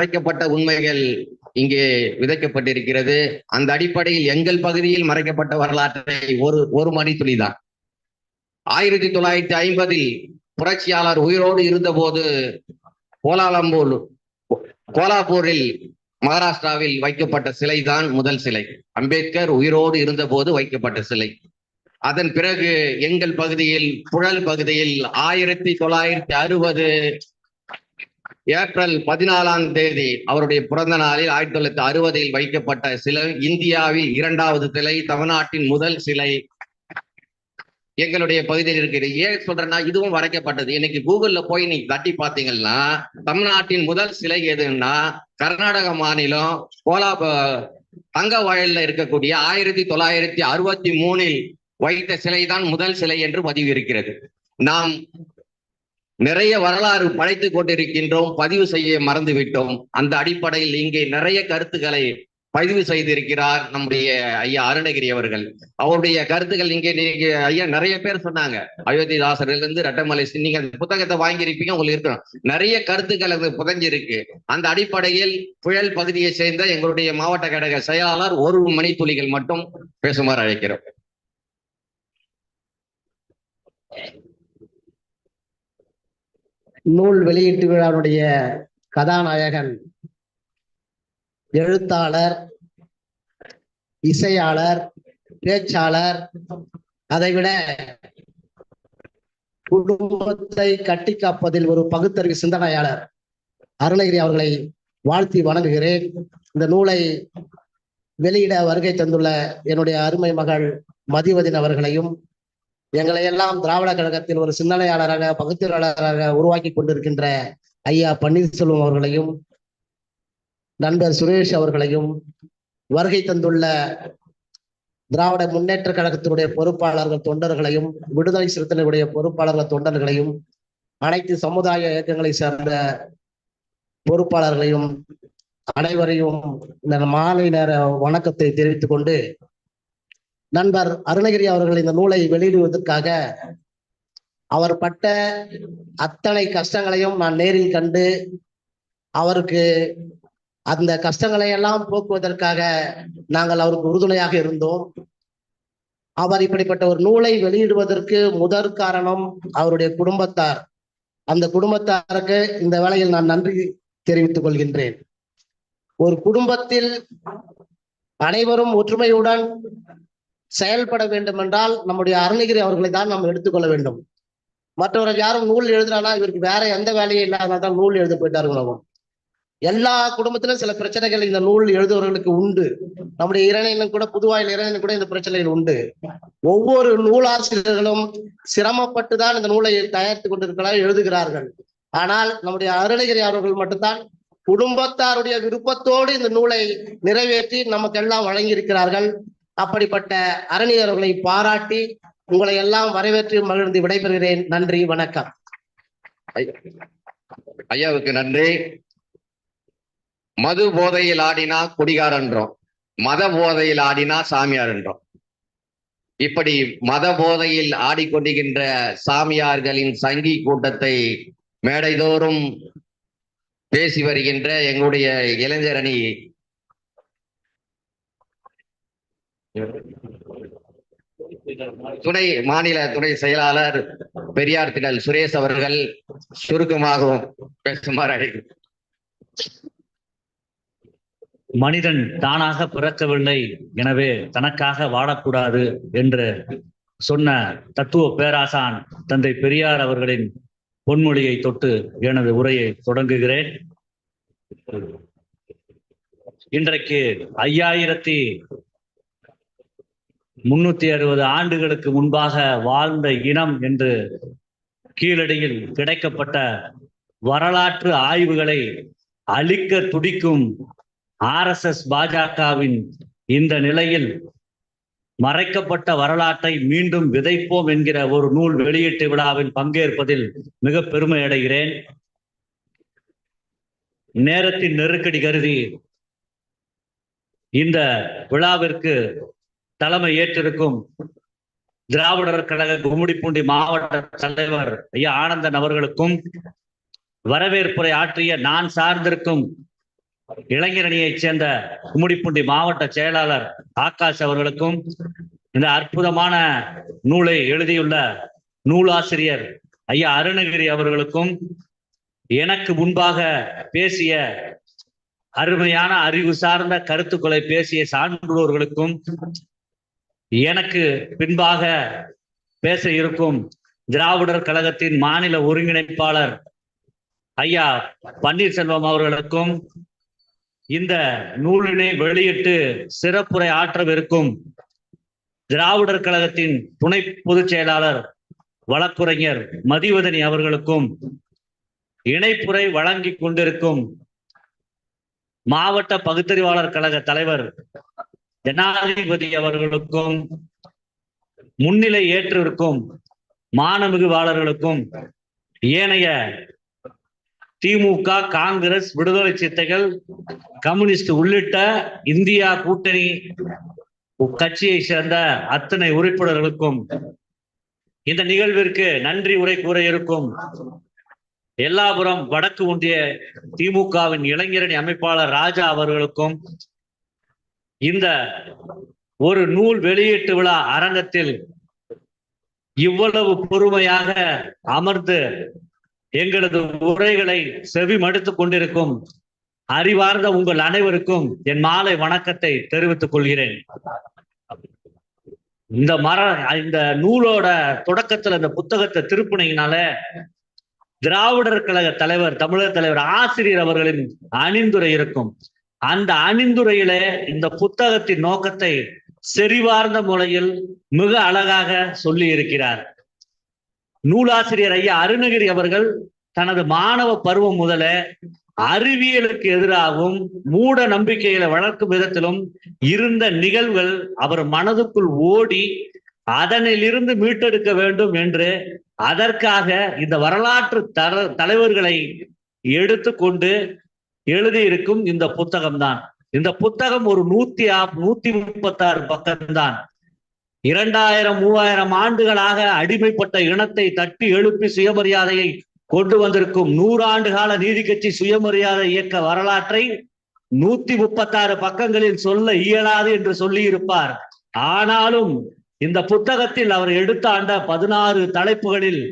மறைக்கப்பட்ட உண்மைகள் இங்கே விதைக்கப்பட்டிருக்கிறது. அந்த அடிப்படையில் எங்கள் பகுதியில் மறைக்கப்பட்ட வரலாற்றை ஒரு ஒரு மணி துளிதான். ஆயிரத்தி தொள்ளாயிரத்தி ஐம்பதில் புரட்சியாளர் உயிரோடு இருந்தபோது கோலாலம்பூர் கோலாப்பூரில் மகாராஷ்டிராவில் வைக்கப்பட்ட சிலை தான் முதல் சிலை. அம்பேத்கர் உயிரோடு இருந்தபோது வைக்கப்பட்ட சிலை. அதன் பிறகு எங்கள் பகுதியில் புழல் பகுதியில் ஆயிரத்தி தொள்ளாயிரத்தி அறுபது ஏப்ரல் பதினாலாம் தேதி அவருடைய பிறந்த நாளில் ஆயிரத்தி தொள்ளாயிரத்தி அறுபதில் வைக்கப்பட்ட சிலை இந்தியாவில் இரண்டாவது சிலை தமிழ்நாட்டின் முதல் சிலை. எங்களுடைய பகுதியில் இருக்கிறது. ஏன் சொல்றேன்னா இதுவும் வரைக்கப்பட்டது. இன்னைக்கு கூகுள்ல போய் நீங்க தட்டி பார்த்தீங்கன்னா தமிழ்நாட்டின் முதல் சிலை எதுன்னா கர்நாடக மாநிலம் கோலா தங்க வயல்ல இருக்கக்கூடிய ஆயிரத்தி தொள்ளாயிரத்தி அறுபத்தி மூணில் வைத்த சிலைதான் முதல் சிலை என்று பதிவு இருக்கிறது. நாம் நிறைய வரலாறு படைத்துக் கொண்டிருக்கின்றோம் பதிவு செய்ய மறந்துவிட்டோம். அந்த அடிப்படையில் இங்கே நிறைய கருத்துக்களை பதிவு செய்திருக்கிறார் நம்முடைய ஐயா அருணகிரி அவர்கள். அவருடைய கருத்துக்கள் இங்கே நீங்க ஐயா நிறைய பேர் சொன்னாங்க. அயோத்திதாசர்ல இருந்து ரட்டமலை நீங்க அந்த புத்தகத்தை வாங்கியிருப்பீங்க உங்களுக்கு இருக்கணும் நிறைய கருத்துக்கள் அது புதஞ்சிருக்கு. அந்த அடிப்படையில் புயல் பகுதியை சேர்ந்த எங்களுடைய மாவட்ட கழக செயலாளர் ஒரு மணி துளிகள் மட்டும் பேசுமாறு அழைக்கிறோம். நூல் வெளியீட்டு விழாவுடைய கதாநாயகன் எழுத்தாளர் இசையாளர் பேச்சாளர் அதைவிட குடும்பத்தை கட்டி காப்பதில் ஒரு பகுத்தறிவு சிந்தனையாளர் அருணகிரி அவர்களை வாழ்த்தி வணங்குகிறேன். இந்த நூலை வெளியிட வருகை தந்துள்ள என்னுடைய அருமை மகள் மதிவதின் அவர்களையும் எங்களை எல்லாம் திராவிட கழகத்தில் ஒரு சிந்தனையாளராக பகுத்தறிவாளராக உருவாக்கி கொண்டிருக்கின்ற ஐயா பன்னீர்செல்வம் அவர்களையும் நண்பர் சுரேஷ் அவர்களையும் வருகை தந்துள்ள திராவிட முன்னேற்ற கழகத்தினுடைய பொறுப்பாளர்கள் தொண்டர்களையும் விடுதலை சிறுத்தைகளுடைய பொறுப்பாளர்கள் தொண்டர்களையும் அனைத்து சமுதாய இயக்கங்களை சேர்ந்த பொறுப்பாளர்களையும் அனைவரையும் இந்த மாலை நேர வணக்கத்தை தெரிவித்துக் கொண்டு நண்பர் அருணகிரி அவர்கள் இந்த நூலை வெளியிடுவதற்காக அவர் பட்ட அத்தனை கஷ்டங்களையும் நான் நேரில் கண்டு அவருக்கு அந்த கஷ்டங்களை எல்லாம் போக்குவதற்காக நாங்கள் அவருக்கு உறுதுணையாக இருந்தோம். அவர் இப்படிப்பட்ட ஒரு நூலை வெளியிடுவதற்கு முதற் காரணம் அவருடைய குடும்பத்தார். அந்த குடும்பத்தாருக்கு இந்த வேளையில் நான் நன்றி தெரிவித்துக் கொள்கின்றேன். ஒரு குடும்பத்தில் அனைவரும் ஒற்றுமையுடன் செயல்பட வேண்டும் என்றால் நம்முடைய அருணகிரி அவர்களை தான் நாம் எடுத்துக்கொள்ள வேண்டும். மற்றவர்கள் யாரும் நூல் எழுதுறானா? இவருக்கு வேற எந்த வேலையும் இல்லாதனால தான் நூல் எழுத போயிட்டாருங்களோ எல்லா குடும்பத்திலும் சில பிரச்சனைகள் இந்த நூல் எழுதுவர்களுக்கு உண்டு. நம்முடைய இறைவனும் கூட புதுவாயில் இறைவனும் கூட இந்த பிரச்சனைகள் உண்டு. ஒவ்வொரு நூலாசிரியர்களும் சிரமப்பட்டு தான் இந்த நூலை தயாரித்துக் கொண்டிருக்கிறார் எழுதுகிறார்கள். ஆனால் நம்முடைய அருணகிரி அவர்கள் மட்டும்தான் குடும்பத்தாருடைய விருப்பத்தோடு இந்த நூலை நிறைவேற்றி நமக்கெல்லாம் வழங்கியிருக்கிறார்கள். அப்படிப்பட்ட அரணியர்களை பாராட்டி உங்களை எல்லாம் வரவேற்று மகிழ்ந்து விடைபெறுகிறேன். நன்றி வணக்கம். ஐயாவுக்கு நன்றி. மது போதையில் ஆடினா குடிகாரன்றோம். மத போதையில் ஆடினா சாமியார் என்றோம் இப்படி மத போதையில் ஆடிக்கொண்டிருக்கின்ற சாமியார்களின் சங்கி கூட்டத்தை மேடைதோறும் பேசி வருகின்ற எங்களுடைய இளைஞரணி துணை மாநில துணை செயலாளர் பெரியார் திடல் சுரேஷ் அவர்கள் சுருக்கமாகவும் பேசுமாறு மனிதன் தானாக பிறக்கவில்லை எனவே தனக்காக வாழக்கூடாது என்று சொன்ன தத்துவ பேராசான் தந்தை பெரியார் அவர்களின் பொன்மொழியை தொட்டு எனது உரையை தொடங்குகிறேன். இன்றைக்கு ஐயாயிரத்தி முன்னூத்தி அறுபது ஆண்டுகளுக்கு முன்பாக வாழ்ந்த இனம் என்று கீழடியில் கிடைக்கப்பட்ட வரலாற்று ஆய்வுகளை அழிக்க துடிக்கும் ஆர்எஸ்எஸ் பாஜகவின் இந்த நிலையில் மறைக்கப்பட்ட வரலாற்றை மீண்டும் விதைப்போம் என்கிற ஒரு நூல் வெளியீட்டு விழாவில் பங்கேற்பதில் மிக பெருமை அடைகிறேன். நேரத்தின் நெருக்கடி கருதி இந்த விழாவிற்கு தலைமை ஏற்றிருக்கும் திராவிடர் கழக கும்மிடிப்பூண்டி மாவட்ட தலைவர் ஐயா ஆனந்தன் அவர்களுக்கும் வரவேற்புரை ஆற்றிய நான் சார்ந்திருக்கும் இளைஞரணியைச் சேர்ந்த கும்மிடிப்பூண்டி மாவட்ட செயலாளர் ஆகாஷ் அவர்களுக்கும் இந்த அற்புதமான நூலை எழுதியுள்ள நூலாசிரியர் ஐயா அருணகிரி அவர்களுக்கும் எனக்கு முன்பாக பேசிய அருமையான அறிவு சார்ந்த கருத்துக்களை பேசிய சான்றோர்களுக்கும் எனக்கு பின்பாக பேச இருக்கும் திராவிடர் கழகத்தின் மாநில ஒருங்கிணைப்பாளர் ஐயா பன்னீர்செல்வம் அவர்களுக்கும் இந்த நூலினை வெளியிட்டு சிறப்புரை ஆற்றவிருக்கும் திராவிடர் கழகத்தின் துணை பொதுச் செயலாளர் வழக்குரைஞர் மதிவதனி அவர்களுக்கும் இணைப்புரை வழங்கிக் கொண்டிருக்கும் மாவட்ட பகுத்தறிவாளர் கழக தலைவர் ஜனாதிபதி அவர்களுக்கும் முன்னிலை ஏற்றிருக்கும் மாணமிகுவாளர்களுக்கும் ஏனைய திமுக காங்கிரஸ் விடுதலை சித்தைகள் கம்யூனிஸ்ட் உள்ளிட்ட இந்தியா கூட்டணி கட்சியை சேர்ந்த அத்தனை உறுப்பினர்களுக்கும் இந்த நிகழ்விற்கு நன்றி உரை கூற இருக்கும் எல்லாபுரம் வடக்கு ஒன்றிய திமுகவின் இளைஞரணி அமைப்பாளர் ராஜா அவர்களுக்கும் இந்த ஒரு நூல் வெளியீட்டு விழா அரங்கத்தில் இவ்வளவு பொறுமையாக அமர்ந்து எங்களது உரைகளை செவி மடுத்துக் கொண்டிருக்கும் அறிவார்ந்த உங்கள் அனைவருக்கும் என் மாலை வணக்கத்தை தெரிவித்துக் கொள்கிறேன். இந்த மர இந்த நூலோட தொடக்கத்துல இந்த புத்தகத்தை திருப்பினீங்கனால திராவிடர் கழக தலைவர் தமிழர் தலைவர் ஆசிரியர் அவர்களின் அணிந்துரை இருக்கும். அந்த அணிந்துரையில இந்த புத்தகத்தின் நோக்கத்தை செறிவார்ந்த முறையில் மிக அழகாக சொல்லி இருக்கிறார் நூலாசிரியர் ஐயா அருணகிரி அவர்கள் தனது மாணவ பருவம் முதல அறிவியலுக்கு எதிராகவும் மூட நம்பிக்கைகளை வளர்க்கும் விதத்திலும் இருந்த நிகழ்வுகள் அவர் மனதுக்குள் ஓடி அதனிலிருந்து மீட்டெடுக்க வேண்டும் என்று அதற்காக இந்த வரலாற்று தர தலைவர்களை எடுத்துக்கொண்டு எழுதியிருக்கும் இந்த புத்தகம்தான். இந்த புத்தகம் ஒரு நூத்தி நூத்தி முப்பத்தாறு பக்கம்தான். இரண்டாயிரம் மூவாயிரம் ஆண்டுகளாக அடிமைப்பட்ட இனத்தை தட்டி எழுப்பி சுயமரியாதையை கொண்டு வந்திருக்கும் நூறாண்டு கால நீதி கட்சி சுயமரியாதை இயக்க வரலாற்றை நூத்தி முப்பத்தாறு பக்கங்களில் சொல்ல இயலாது என்று சொல்லி இருப்பார் ஆனாலும் இந்த புத்தகத்தில் அவர் எடுத்த அந்த பதினாறு தலைப்புகளில்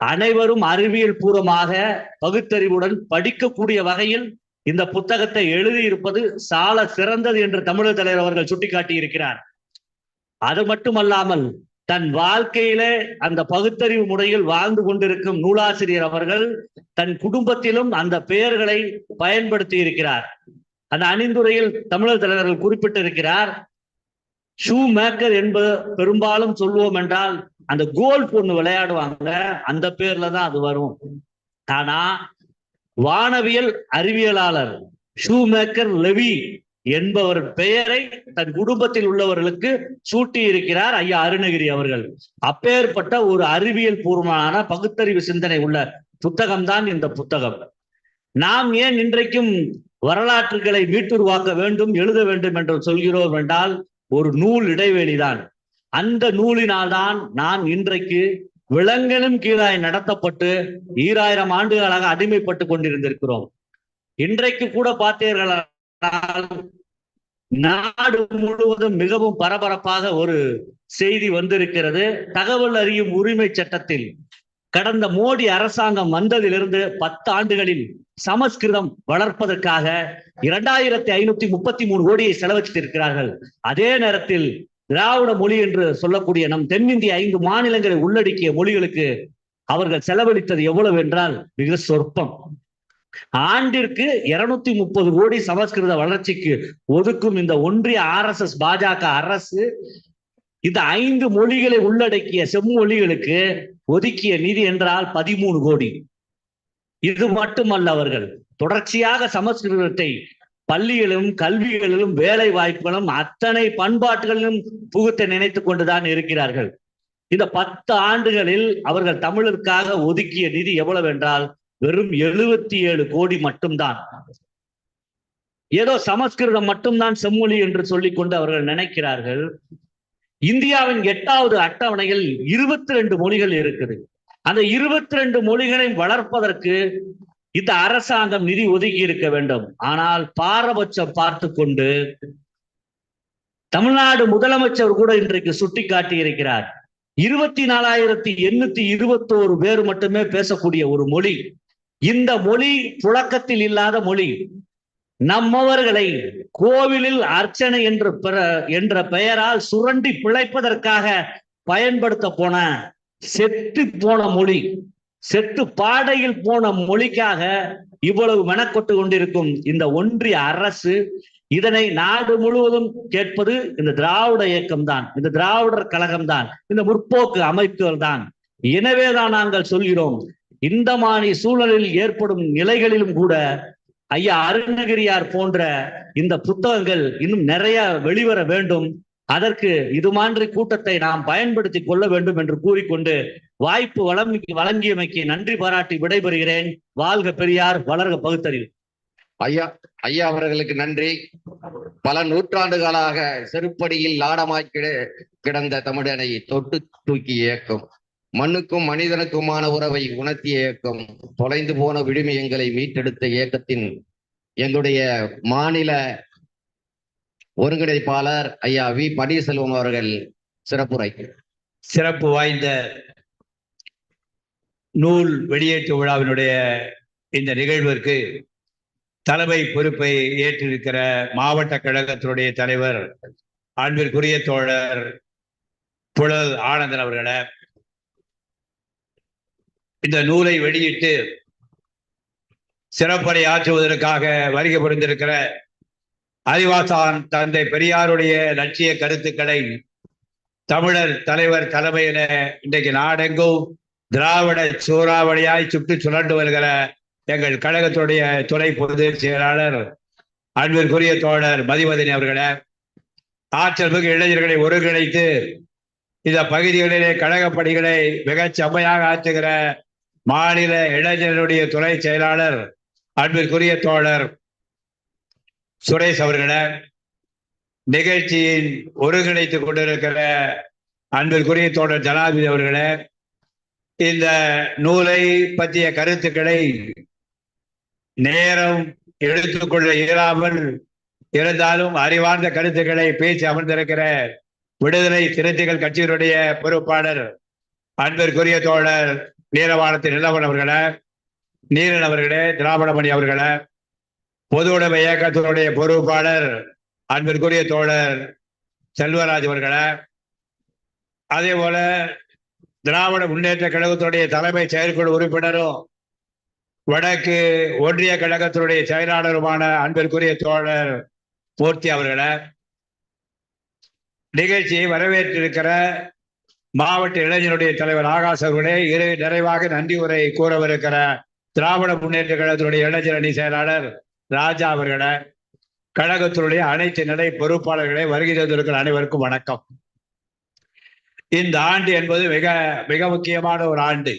அனைவரும் அறிவியல் பூர்வமாக பகுத்தறிவுடன் படிக்கக்கூடிய வகையில் இந்த புத்தகத்தை எழுதியிருப்பது சால சிறந்தது என்று தமிழர் தலைவர் அவர்கள் சுட்டிக்காட்டி இருக்கிறார் அது மட்டுமல்லாமல் தன் வாழ்க்கையிலே அந்த பகுத்தறிவு முறையில் வாழ்ந்து கொண்டிருக்கும் நூலாசிரியர் அவர்கள் தன் குடும்பத்திலும் அந்த பெயர்களை பயன்படுத்தி இருக்கிறார் அந்த அணிந்துரையில் தமிழர் தலைவர்கள் குறிப்பிட்டிருக்கிறார் ஷூ மேக்கர் என்பது பெரும்பாலும் சொல்லுவோம் என்றால் அந்த கோல்ஃப் ஒண்ணு விளையாடுவாங்க அந்த பேர்ல தான் அது வரும். ஆனா வானவியல் அறிவியலாளர் ஷூ மேக்கர் லெவி என்பவர் பெயரை தன் குடும்பத்தில் உள்ளவர்களுக்கு சூட்டி இருக்கிறார் ஐயா அருணகிரி அவர்கள். அப்பேற்பட்ட ஒரு அறிவியல் பூர்வமான பகுத்தறிவு சிந்தனை உள்ள புத்தகம்தான் இந்த புத்தகம். நாம் ஏன் இன்றைக்கும் வரலாற்றுகளை மீட்டுருவாக்க வேண்டும் எழுத வேண்டும் என்று சொல்கிறோம் என்றால் ஒரு நூல் இடைவெளிதான். அந்த நூலினால்தான் நாம் இன்றைக்கு விலங்கினும் கீழாய் நடத்தப்பட்டு ஈராயிரம் ஆண்டுகளாக அடிமைப்பட்டு கொண்டிருந்திருக்கிறோம். இன்றைக்கு கூட பார்த்தீர்கள் நாடு முழுவதும் மிகவும் பரபரப்பாக ஒரு செய்தி வந்திருக்கிறது. தகவல் அறியும் உரிமை சட்டத்தில் கடந்த மோடி அரசாங்கம் வந்ததிலிருந்து பத்து ஆண்டுகளில் சமஸ்கிருதம் வளர்ப்பதற்காக இரண்டாயிரத்தி ஐநூத்தி முப்பத்தி மூணு கோடியை செலவழித்திருக்கிறார்கள் அதே நேரத்தில் திராவிட மொழி என்று சொல்லக்கூடிய நம் தென்னிந்திய ஐந்து மாநிலங்களை உள்ளடக்கிய மொழிகளுக்கு அவர்கள் செலவழித்தது எவ்வளவு என்றால் மிக சொற்பம். ஆண்டிற்கு இருநூத்தி முப்பது கோடி சமஸ்கிருத வளர்ச்சிக்கு ஒதுக்கும் இந்த ஒன்றிய ஆர்எஸ்எஸ் பாஜக அரசு இந்த ஐந்து மொழிகளை உள்ளடக்கிய செம்மொழிகளுக்கு ஒதுக்கிய நிதி என்றால் பதிமூணு கோடி. இது மட்டுமல்ல அவர்கள் தொடர்ச்சியாக சமஸ்கிருதத்தை பள்ளிகளிலும் கல்விகளிலும் வேலை வாய்ப்புகளும் அத்தனை பண்பாட்டுகளிலும் புகுத்த நினைத்துக் கொண்டுதான் இருக்கிறார்கள். இந்த பத்து ஆண்டுகளில் அவர்கள் தமிழருக்காக ஒதுக்கிய நிதி எவ்வளவு என்றால் வெறும் எழுபத்தி ஏழு கோடி மட்டும்தான். ஏதோ சமஸ்கிருதம் மட்டும்தான் செம்மொழி என்று சொல்லிக் கொண்டு அவர்கள் நினைக்கிறார்கள். இந்தியாவின் எட்டாவது அட்டவணையில் இருபத்தி ரெண்டு மொழிகள் இருக்குது. அந்த இருபத்தி ரெண்டு மொழிகளை வளர்ப்பதற்கு இந்த அரசாங்கம் நிதி ஒதுக்கி இருக்க வேண்டும். ஆனால் பாரபட்சம் பார்த்து கொண்டு தமிழ்நாடு முதலமைச்சர் கூட இன்றைக்கு சுட்டிக்காட்டி இருக்கிறார். இருபத்தி நாலாயிரத்தி எண்ணூத்தி இருபத்தோரு பேர் மட்டுமே பேசக்கூடிய ஒரு மொழி. இந்த மொழி புழக்கத்தில் இல்லாத மொழி. நம்மவர்களை கோவிலில் அர்ச்சனை என்று என்ற பெயரால் சுரண்டி பிழைப்பதற்காக பயன்படுத்த போன செத்து போன மொழி. செத்து பாடையில் போன மொழிக்காக இவ்வளவு மெனக்கொட்டு கொண்டிருக்கும் இந்த ஒன்றிய அரசு இதனை நாடு முழுவதும் கேட்பது இந்த திராவிட இயக்கம் தான் இந்த திராவிடர் கழகம் தான் இந்த முற்போக்கு அமைப்புகள் தான் எனவேதான் நாங்கள் சொல்கிறோம் இந்த மாநில சூழலில் ஏற்படும் நிலைகளிலும் கூட ஐயா அருணகிரியார் போன்ற இந்த புத்தகங்கள் இன்னும் நிறைய வெளிவர வேண்டும். அதற்கு இது மாதிரி கூட்டத்தை நாம் பயன்படுத்திக் கொள்ள வேண்டும் என்று கூறிக்கொண்டு வாய்ப்பு வளம் வழங்கியமைக்கு நன்றி பாராட்டி விடைபெறுகிறேன். வாழ்க பெரியார் வளர்க பகுத்தறிவு. ஐயா ஐயா அவர்களுக்கு நன்றி. பல நூற்றாண்டுகளாக செருப்படியில் லாடமாய் கிட கிடந்த தமிழனை தொட்டு தூக்கி இயக்கம் மண்ணுக்கும் மனிதனுக்குமான உறவை உணர்த்திய இயக்கம் தொலைந்து போன விடுமியங்களை மீட்டெடுத்த இயக்கத்தின் எங்களுடைய மாநில ஒருங்கிணைப்பாளர் ஐயா வி பன்னீர்செல்வம் அவர்கள் சிறப்புரை சிறப்பு வாய்ந்த நூல் வெளியீட்டு விழாவினுடைய இந்த நிகழ்விற்கு தலைமை பொறுப்பை ஏற்றிருக்கிற மாவட்ட கழகத்தினுடைய தலைவர் அன்பிற்குரிய தோழர் புழல் ஆனந்தன் அவர்களை இந்த நூலை வெளியிட்டு சிறப்படை ஆற்றுவதற்காக வருகை புரிந்திருக்கிற அறிவாசான் தந்தை பெரியாருடைய லட்சிய கருத்துக்களை தமிழர் தலைவர் தலைமையில இன்றைக்கு நாடெங்கும் திராவிட சூறாவளியாய் சுட்டு சுழண்டு வருகிற எங்கள் கழகத்துடைய துணை பொதுச் செயலாளர் அன்பிற்குரிய தோழர் மதிவதனி அவர்களை ஆற்றல் மிகு இளைஞர்களை ஒருங்கிணைத்து இந்த பகுதிகளிலே கழகப் பணிகளை மிகச் செம்மையாக ஆற்றுகிற மாநில இளைஞர்களுடைய துணை செயலாளர் அன்பிற்குரிய தோழர் சுரேஷ் அவர்களே நிகழ்ச்சியின் ஒருங்கிணைத்துக் கொண்டிருக்கிற அன்பிற்குரிய தோழர் ஜனாதிபதி அவர்களே இந்த நூலை பற்றிய கருத்துக்களை நேரம் எடுத்துக்கொள்ள இயலாமல் இருந்தாலும் அறிவார்ந்த கருத்துக்களை பேசி அமர்ந்திருக்கிற விடுதலை சிறுத்தைகள் கட்சியினுடைய பொறுப்பாளர் அன்பிற்குரிய தோழர் நீலவானத்தின் நிலவன் அவர்களே நீரன் அவர்களே திராவிடமணி அவர்களே பொது உடைமை இயக்கத்தினுடைய பொறுப்பாளர் அன்பிற்குரிய தோழர் செல்வராஜ் அவர்களை. அதே போல திராவிட முன்னேற்ற கழகத்தினுடைய தலைமை செயற்குழு உறுப்பினரும் வடக்கு ஒன்றிய கழகத்தினுடைய செயலாளருமான அன்பிற்குரிய தோழர் மூர்த்தி அவர்களை. நிகழ்ச்சியை வரவேற்றிருக்கிற மாவட்ட இளைஞருடைய தலைவர் ஆகாஷ் அவர்களே இறை நிறைவாக நன்றி உரை கூறவிருக்கிற திராவிட முன்னேற்ற கழகத்தினுடைய இளைஞர் அணி செயலாளர் ராஜா அவர்களை கழகத்தினுடைய அனைத்து நிலை பொறுப்பாளர்களை வருகை தந்திருக்கிற அனைவருக்கும் வணக்கம். இந்த ஆண்டு என்பது மிக மிக முக்கியமான ஒரு ஆண்டு.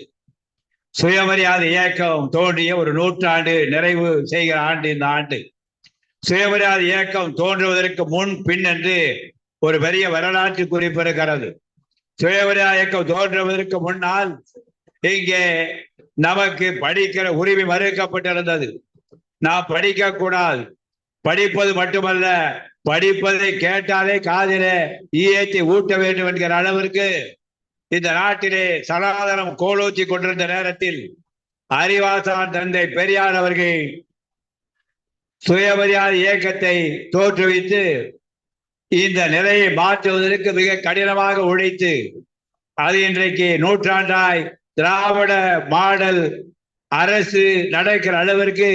சுயமரியாதை இயக்கம் தோன்றிய ஒரு நூற்றாண்டு நிறைவு செய்கிற ஆண்டு இந்த ஆண்டு. சுயமரியாதை இயக்கம் தோன்றுவதற்கு முன் பின் என்று ஒரு பெரிய வரலாற்று குறிப்பு இருக்கிறது. சுயமரியாதை இயக்கம் தோன்றுவதற்கு முன்னால் இங்கே நமக்கு படிக்கிற உரிமை மறுக்கப்பட்டிருந்தது. நான் படிக்க கூடாது. படிப்பது மட்டுமல்ல படிப்பதை கேட்டாலே காதிலே ஈயத்தை ஊட்ட வேண்டும் என்கிற அளவிற்கு இந்த நாட்டிலே சனாதனம் கோலோச்சி கொண்டிருந்த நேரத்தில் அறிவாசான் தந்தை பெரியார் அவர்கள் சுயமரியாதை இயக்கத்தை தோற்றுவித்து இந்த நிலையை மாற்றுவதற்கு மிக கடினமாக உழைத்து அது இன்றைக்கு நூற்றாண்டாய் திராவிட மாடல் அரசு நடக்கிற அளவிற்கு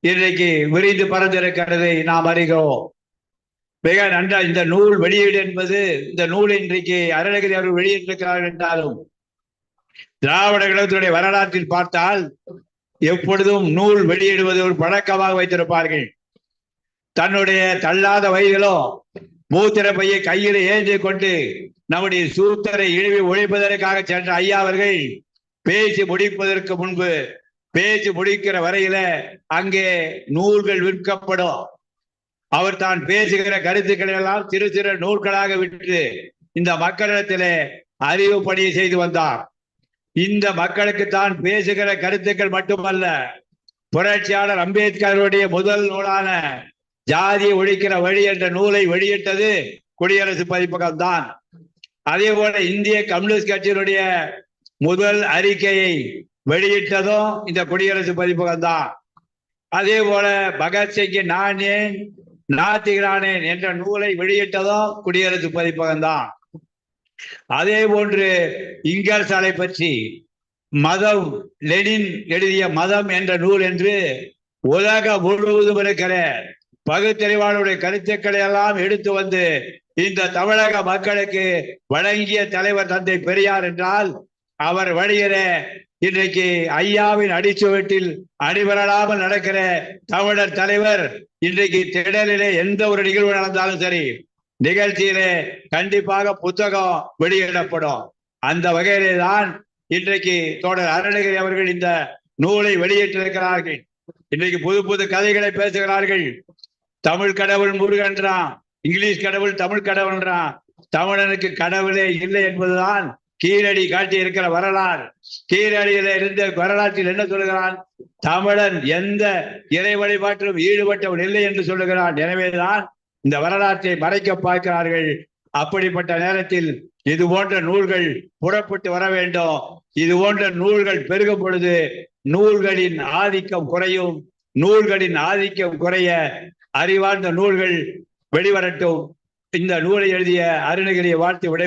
இன்றைக்கு விரிந்து பறந்திருக்கிறதை நாம் அறிகிறோம். மிக நன்றா இந்த நூல் வெளியீடு என்பது இந்த நூல் இன்றைக்கு அருணகிரி அவர்கள் வெளியிட்டிருக்கிறார்கள் என்றாலும் திராவிட கழகத்துடைய வரலாற்றில் பார்த்தால் எப்பொழுதும் நூல் வெளியிடுவது ஒரு பழக்கமாக வைத்திருப்பார்கள். தன்னுடைய தள்ளாத வயதிலோ மூத்திர பையை கையில் ஏந்தி கொண்டு நம்முடைய சூத்தரை இழிவு ஒழிப்பதற்காக சென்ற ஐயா அவர்கள் பேசி முடிப்பதற்கு முன்பு பேச்சு முடிக்கிற வரையில அங்கே நூல்கள் விற்கப்படும். அவர் தான் பேசுகிற கருத்துக்களை எல்லாம் சிறு சிறு நூல்களாக விட்டு இந்த மக்களிடத்திலே அறிவு பணியை செய்து வந்தார். இந்த மக்களுக்கு தான் பேசுகிற கருத்துக்கள் மட்டுமல்ல புரட்சியாளர் அம்பேத்கருடைய முதல் நூலான ஜாதியை ஒழிக்கிற வழி என்ற நூலை வெளியிட்டது குடியரசு பதிப்பகம் தான். அதே போல இந்திய கம்யூனிஸ்ட் கட்சியினுடைய முதல் அறிக்கையை வெளியிட்டதும் இந்த குடியரசு பதிப்பகம் தான் அதே போல பகத்சிங்கு நான் ஏன் நாத்திகிறானேன் என்ற நூலை வெளியிட்டதும் குடியரசு பதிப்பகம் தான் அதே போன்று இங்கர் சாலை பற்றி மதம் லெனின் எழுதிய மதம் என்ற நூல் என்று உலக முழுவதும் இருக்கிற பகுத்தறிவாளருடைய கருத்துக்களை எல்லாம் எடுத்து வந்து இந்த தமிழக மக்களுக்கு வழங்கிய தலைவர் தந்தை பெரியார் என்றால் அவர் வழியிற இன்றைக்கு ஐயாவின் அடிச்சுவட்டில் அடிபரலாமல் நடக்கிற தமிழர் தலைவர் இன்றைக்கு திடலிலே எந்த ஒரு நிகழ்வு நடந்தாலும் சரி நிகழ்ச்சியிலே கண்டிப்பாக புத்தகம் வெளியிடப்படும். அந்த வகையிலே தான் இன்றைக்கு தோழர் அருணகிரி அவர்கள் இந்த நூலை வெளியிட்டிருக்கிறார்கள். இன்றைக்கு புது புது கதைகளை பேசுகிறார்கள். தமிழ் கடவுள் முருகன்றான் இங்கிலீஷ் கடவுள் தமிழ் கடவுள்ன்றான் தமிழனுக்கு கடவுளே இல்லை என்பதுதான் கீழடி காட்டி இருக்கிற வரலாறு. கீழடியில இருந்த வரலாற்றில் என்ன சொல்லுகிறான்? தமிழன் எந்த இறை வழிபாட்டிலும் ஈடுபட்டவன் இல்லை என்று சொல்லுகிறான். எனவேதான் இந்த வரலாற்றை மறைக்க பார்க்கிறார்கள். அப்படிப்பட்ட நேரத்தில் இது போன்ற நூல்கள் புறப்பட்டு வர வேண்டும். இது போன்ற நூல்கள் பெருகும் பொழுது நூல்களின் ஆதிக்கம் குறையும். நூல்களின் ஆதிக்கம் குறைய அறிவார்ந்த நூல்கள் வெளிவரட்டும். இந்த நூலை எழுதிய அருணகிரியை வாழ்த்து விடை